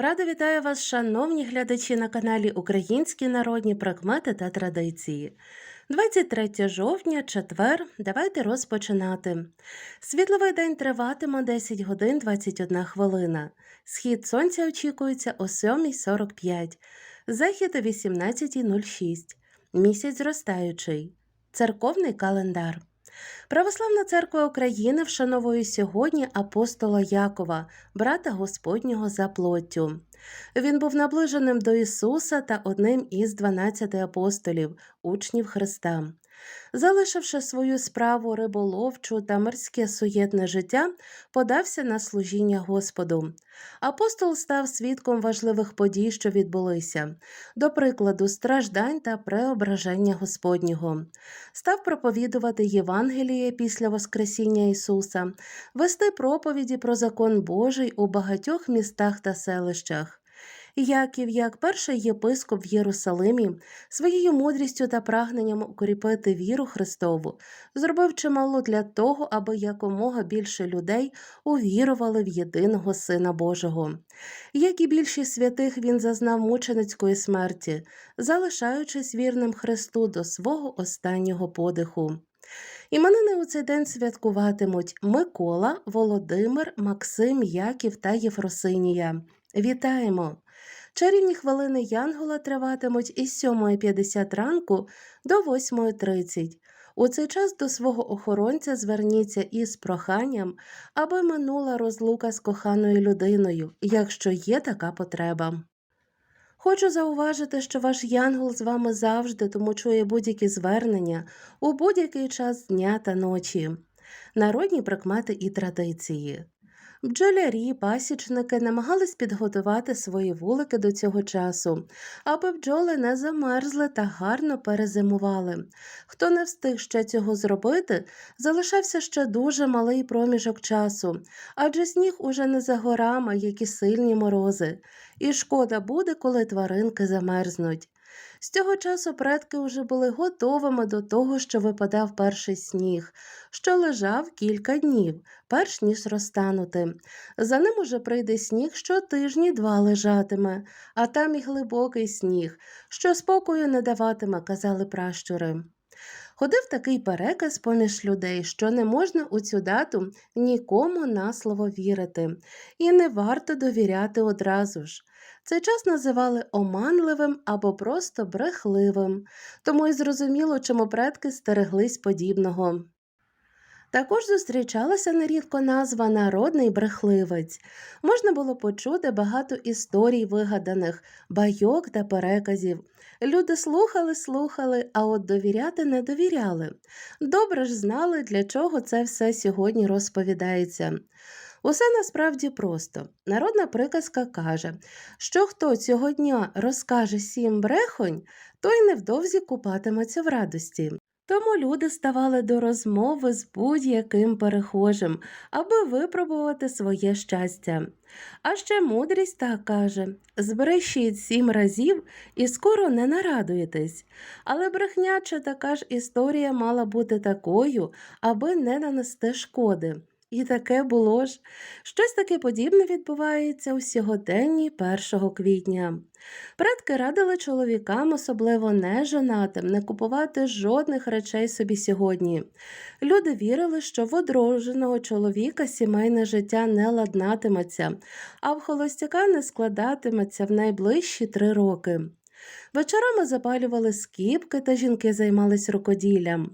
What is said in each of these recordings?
Рада вітаю вас, шановні глядачі на каналі Українські народні прикмети та традиції. 23 жовтня, четвер. Давайте розпочинати. Світловий день триватиме 10 годин 21 хвилина. Схід сонця очікується о 7.45, захід о 18.06. Місяць зростаючий. Церковний календар. Православна церква України вшановує сьогодні апостола Якова, брата Господнього за плоттю. Він був наближеним до Ісуса та одним із 12 апостолів, учнів Христа. Залишивши свою справу риболовчу та морське суєтне життя, подався на служіння Господу. Апостол став свідком важливих подій, що відбулися, до прикладу, страждань та преображення Господнього, став проповідувати Євангеліє після Воскресіння Ісуса, вести проповіді про закон Божий у багатьох містах та селищах. Яків, як перший єпископ в Єрусалимі, своєю мудрістю та прагненням укріпити віру Христову, зробив чимало для того, аби якомога більше людей увірували в єдиного Сина Божого. Як і більшість святих, він зазнав мученицької смерті, залишаючись вірним Христу до свого останнього подиху. Іменини у цей день святкуватимуть Микола, Володимир, Максим, Яків та Єфросинія. Вітаємо! Чарівні хвилини Янгола триватимуть із 7.50 ранку до 8.30. У цей час до свого охоронця зверніться із проханням, аби минула розлука з коханою людиною, якщо є така потреба. Хочу зауважити, що ваш янгол з вами завжди, тому чує будь-які звернення у будь-який час дня та ночі, народні прикмети і традиції. Бджолярі, пасічники намагались підготувати свої вулики до цього часу, аби бджоли не замерзли та гарно перезимували. Хто не встиг ще цього зробити, залишався ще дуже малий проміжок часу, адже сніг уже не за горами, як і сильні морози, і шкода буде, коли тваринки замерзнуть. З цього часу предки вже були готовими до того, що випадав перший сніг, що лежав кілька днів, перш ніж розтанути. За ним уже прийде сніг, що тижні два лежатиме, а там і глибокий сніг, що спокою не даватиме, казали пращури. Ходив такий переказ поміж людей, що не можна у цю дату нікому на слово вірити, і не варто довіряти одразу ж. Цей час називали оманливим або просто брехливим, тому й зрозуміло, чому предки стереглись подібного. Також зустрічалася нерідко назва народний брехливець. Можна було почути багато історій вигаданих, байок та переказів. Люди слухали, слухали, а от довіряти не довіряли. Добре ж знали, для чого це все сьогодні розповідається. Усе насправді просто. Народна приказка каже, що хто цього дня розкаже сім брехонь, той невдовзі купатиметься в радості. Тому люди ставали до розмови з будь-яким перехожим, аби випробувати своє щастя. А ще мудрість так каже збрешіть сім разів і скоро не нарадуєтесь. Але брехняча така ж історія мала бути такою, аби не нанести шкоди. І таке було ж. Щось таке подібне відбувається у сьогоденні 1 квітня. Предки радили чоловікам, особливо нежонатим, не купувати жодних речей собі сьогодні. Люди вірили, що в одруженого чоловіка сімейне життя не ладнатиметься, а в холостяка не складатиметься в найближчі три роки. Вечорами запалювали скіпки та жінки займались рукоділлям.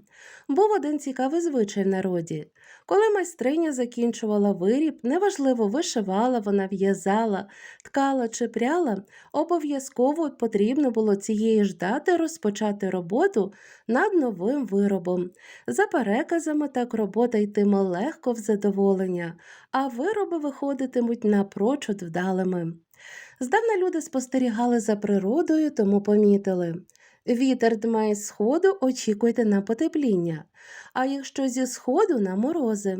Був один цікавий звичай в народі. Коли майстриня закінчувала виріб, неважливо, вишивала вона, в'язала, ткала чи пряла, обов'язково потрібно було цієї ж дати розпочати роботу над новим виробом. За переказами так робота йтиме легко в задоволення, а вироби виходитимуть напрочуд вдалими. Здавна люди спостерігали за природою, тому помітили. Вітер дмає з сходу, очікуйте на потепління, а якщо зі сходу на морози.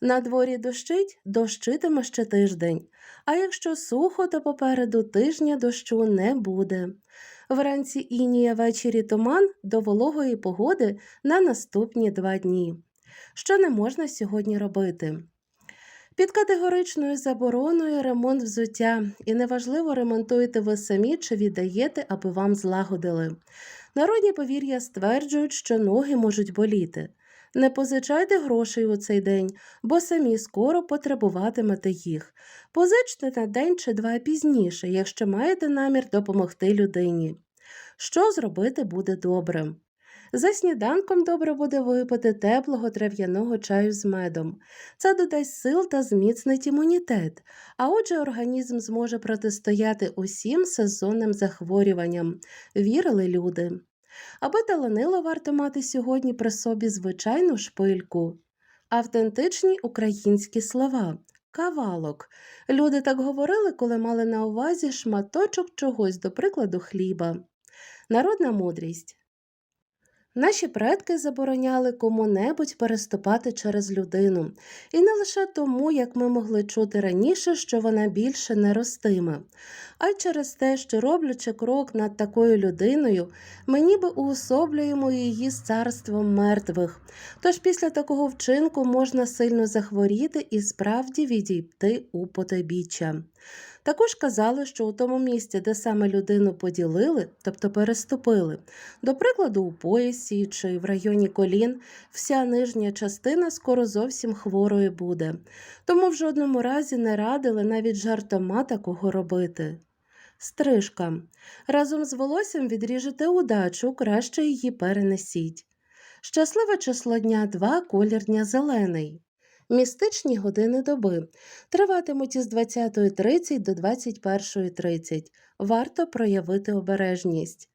На дворі дощить, дощитиме ще тиждень, а якщо сухо, то попереду тижня дощу не буде. Вранці інія ввечері туман до вологої погоди на наступні два дні. Що не можна сьогодні робити? Під категоричною забороною ремонт взуття, і неважливо, ремонтуєте ви самі чи віддаєте, аби вам злагодили. Народні повір'я стверджують, що ноги можуть боліти. Не позичайте грошей у цей день, бо самі скоро потребуватимете їх. Позичте на день чи два пізніше, якщо маєте намір допомогти людині. Що зробити буде добре? За сніданком добре буде випити теплого трав'яного чаю з медом. Це додасть сил та зміцнить імунітет, а отже, організм зможе протистояти усім сезонним захворюванням, вірили люди. Аби таланило варто мати сьогодні при собі звичайну шпильку. Автентичні українські слова. Кавалок. Люди так говорили, коли мали на увазі шматочок чогось, до прикладу, хліба. Народна мудрість. Наші предки забороняли кому-небудь переступати через людину, і не лише тому, як ми могли чути раніше, що вона більше не ростиме, а через те, що роблячи крок над такою людиною, ми ніби уособлюємо її з царством мертвих. Тож після такого вчинку можна сильно захворіти і справді відійти у потойбіччя. Також казали, що у тому місці, де саме людину поділили, тобто переступили, до прикладу, у поясі чи в районі колін, вся нижня частина скоро зовсім хворою буде, тому в жодному разі не радили навіть жартома такого робити. Стрижка. Разом з волоссям відріжете удачу, краще її перенесіть. Щасливе число дня 2, колір дня зелений. Містичні години доби триватимуть із 20.30 до 21.30. Варто проявити обережність.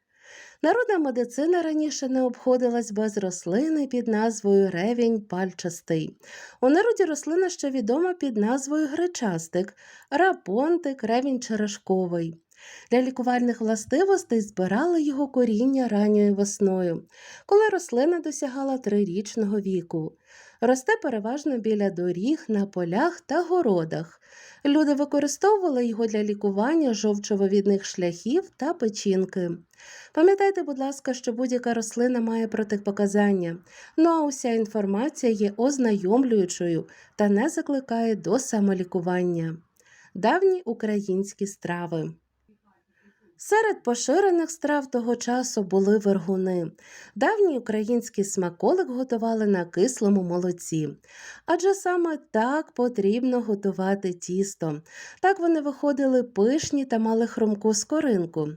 Народна медицина раніше не обходилась без рослини під назвою ревінь пальчастий. У народі рослина ще відома під назвою гречастик, рапонтик, ревінь черешковий. Для лікувальних властивостей збирали його коріння ранньою весною, коли рослина досягала трирічного віку. Росте переважно біля доріг, на полях та городах. Люди використовували його для лікування жовчововідних шляхів та печінки. Пам'ятайте, будь ласка, що будь-яка рослина має протипоказання, ну а уся інформація є ознайомлюючою та не закликає до самолікування. Давні українські страви. Серед поширених страв того часу були вергуни. Давній український смаколик готували на кислому молоці, адже саме так потрібно готувати тісто. Так вони виходили пишні та мали хрумку скоринку.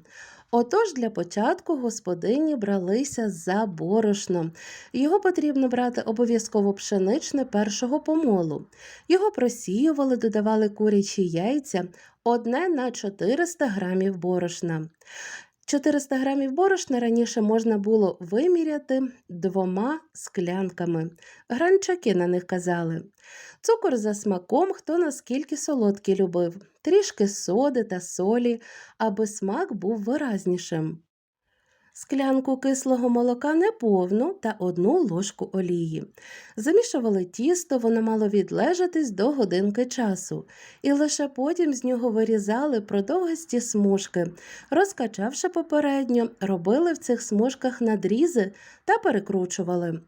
Отож для початку господині бралися за борошно. Його потрібно брати обов'язково пшеничне першого помолу. Його просіювали, додавали курячі яйця, одне на 400 грамів борошна. 400 грамів борошна раніше можна було виміряти двома склянками. Гранчаки на них казали. Цукор за смаком, хто наскільки солодкий любив, трішки соди та солі, аби смак був виразнішим. Склянку кислого молока неповну та одну ложку олії. Замішували тісто, воно мало відлежатись до годинки часу, і лише потім з нього вирізали продовгасті смужки. Розкачавши попередньо, робили в цих смужках надрізи та перекручували.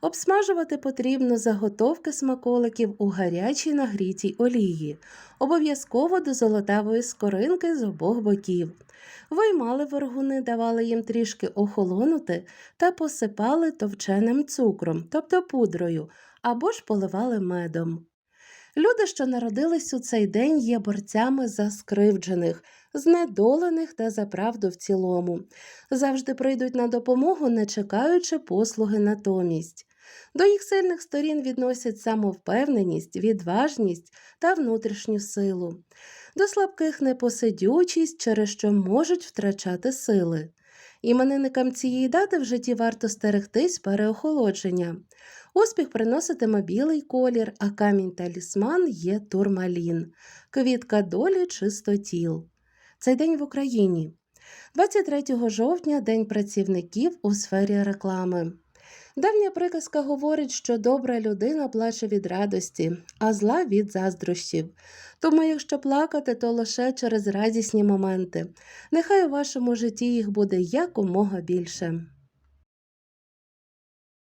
Обсмажувати потрібно заготовки смаколиків у гарячій нагрітій олії, обов'язково до золотавої скоринки з обох боків. Виймали вергуни, давали їм трішки охолонути та посипали товченим цукром, тобто пудрою, або ж поливали медом. Люди, що народились у цей день, є борцями за скривджених, знедолених та за правду в цілому, завжди прийдуть на допомогу, не чекаючи послуги натомість. До їх сильних сторін відносять самовпевненість, відважність та внутрішню силу до слабких непосидючість, через що можуть втрачати сили. Іменинникам цієї дати в житті варто стерегтись переохолодження. Успіх приноситиме білий колір, а камінь талісман є турмалін, квітка долі чистотіл. Цей день в Україні. 23 жовтня День працівників у сфері реклами. Давня приказка говорить, що добра людина плаче від радості, а зла від заздрощів. Тому, якщо плакати, то лише через радісні моменти. Нехай у вашому житті їх буде якомога більше.